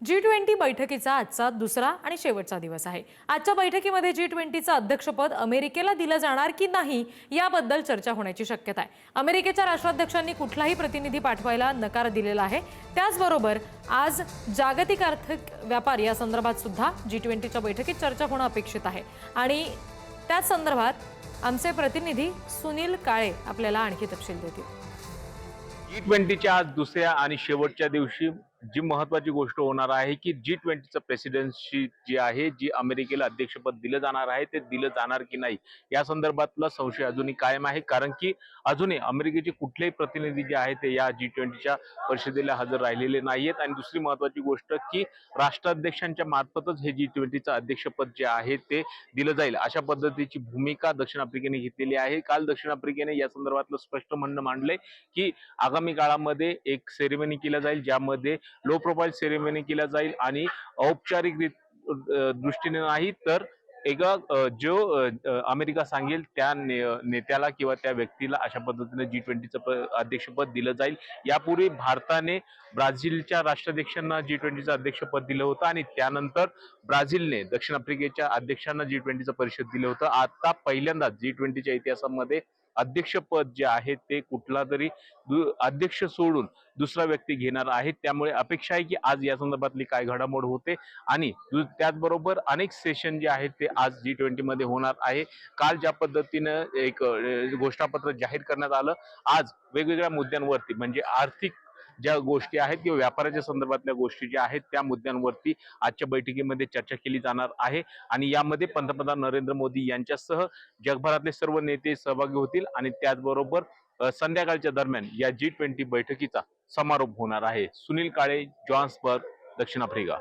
G twenty बैठकीचा आजचा दुसरा आणि शेवटचा दिवस आहे. आजच्या बैठकीमध्ये जी ट्वेंटीचं अध्यक्षपद अमेरिकेला दिलं जाणार की नाही याबद्दल चर्चा होण्याची शक्यता आहे. अमेरिकेच्या राष्ट्राध्यक्षांनी कुठलाही प्रतिनिधी पाठवायला नकार दिलेला आहे. त्याचबरोबर आज जागतिक आर्थिक व्यापार या संदर्भात सुद्धा जी ट्वेंटीच्या बैठकीत चर्चा होणं अपेक्षित आहे. आणि त्याच संदर्भात आमचे प्रतिनिधी सुनील काळे आपल्याला आणखी तपशील देतील. जी ट्वेंटीच्या आज दुसऱ्या आणि शेवटच्या दिवशी जी महत्वाची गोष्ट होणार आहे की जी ट्वेंटीचं प्रेसिडेन्सी जी आहे जी अमेरिकेला अध्यक्षपद दिलं जाणार आहे ते दिलं जाणार की नाही या संदर्भातला संशय अजूनही कायम आहे. कारण की अजूनही अमेरिकेचे कुठलेही प्रतिनिधी जे आहेत ते या जी ट्वेंटीच्या परिषदेला हजर राहिलेले नाहीयेत. आणि दुसरी महत्वाची गोष्ट की राष्ट्राध्यक्षांच्या मार्फतच हे जी ट्वेंटीचं अध्यक्षपद जे आहे ते दिलं जाईल. अशा पद्धतीची भूमिका दक्षिण आफ्रिकेने घेतलेली आहे. काल दक्षिण आफ्रिकेने या संदर्भातलं स्पष्ट म्हणणं मांडलंय की आगामी काळामध्ये एक सेरेमनी केल्या जाईल ज्यामध्ये लो प्रोफाईल सेरेमनी केल्या जाईल आणि औपचारिक रीत- दृष्टीने नाही तर एका जो अमेरिका सांगेल त्या ने- नेत्याला किंवा त्या व्यक्तीला अशा पद्धतीने जी ट्वेंटीचं अध्यक्षपद दिलं जाईल. यापूर्वी भारताने ब्राझीलच्या राष्ट्राध्यक्षांना जी ट्वेंटीचं अध्यक्षपद दिलं होतं आणि त्यानंतर ब्राझीलने दक्षिण आफ्रिकेच्या अध्यक्षांना जी ट्वेंटीचं परिषद दिलं होतं. आता पहिल्यांदा जी ट्वेंटीच्या इतिहासामध्ये अध्यक्षपद जे आहे ते कुठला तरी दु- अध्यक्ष सोडून दुसरा व्यक्ती घेणार आहे. त्यामुळे अपेक्षा आहे की आज या संदर्भातली काय घडामोड होते आणि त्याचबरोबर अनेक सेशन जे आहेत ते आज जी ट्वेंटीमध्ये होणार आहे. काल ज्या पद्धतीनं एक घोषणापत्र जाहीर करण्यात आलं आज वेगवेगळ्या मुद्द्यांवरती म्हणजे आर्थिक ज्या गोष्टी आहेत किंवा व्यापाराच्या संदर्भातल्या गोष्टी ज्या आहेत त्या मुद्द्यांवरती आजच्या बैठकीमध्ये चर्चा केली जाणार आहे. आणि यामध्ये पंतप्रधान नरेंद्र मोदी यांच्यासह जगभरातले सर्व नेते सहभागी होतील आणि त्याचबरोबर संध्याकाळच्या दरम्यान या जी ट्वेंटी बैठकीचा समारोप होणार आहे. सुनील काळे जॉन्सबर्ग दक्षिण आफ्रिका.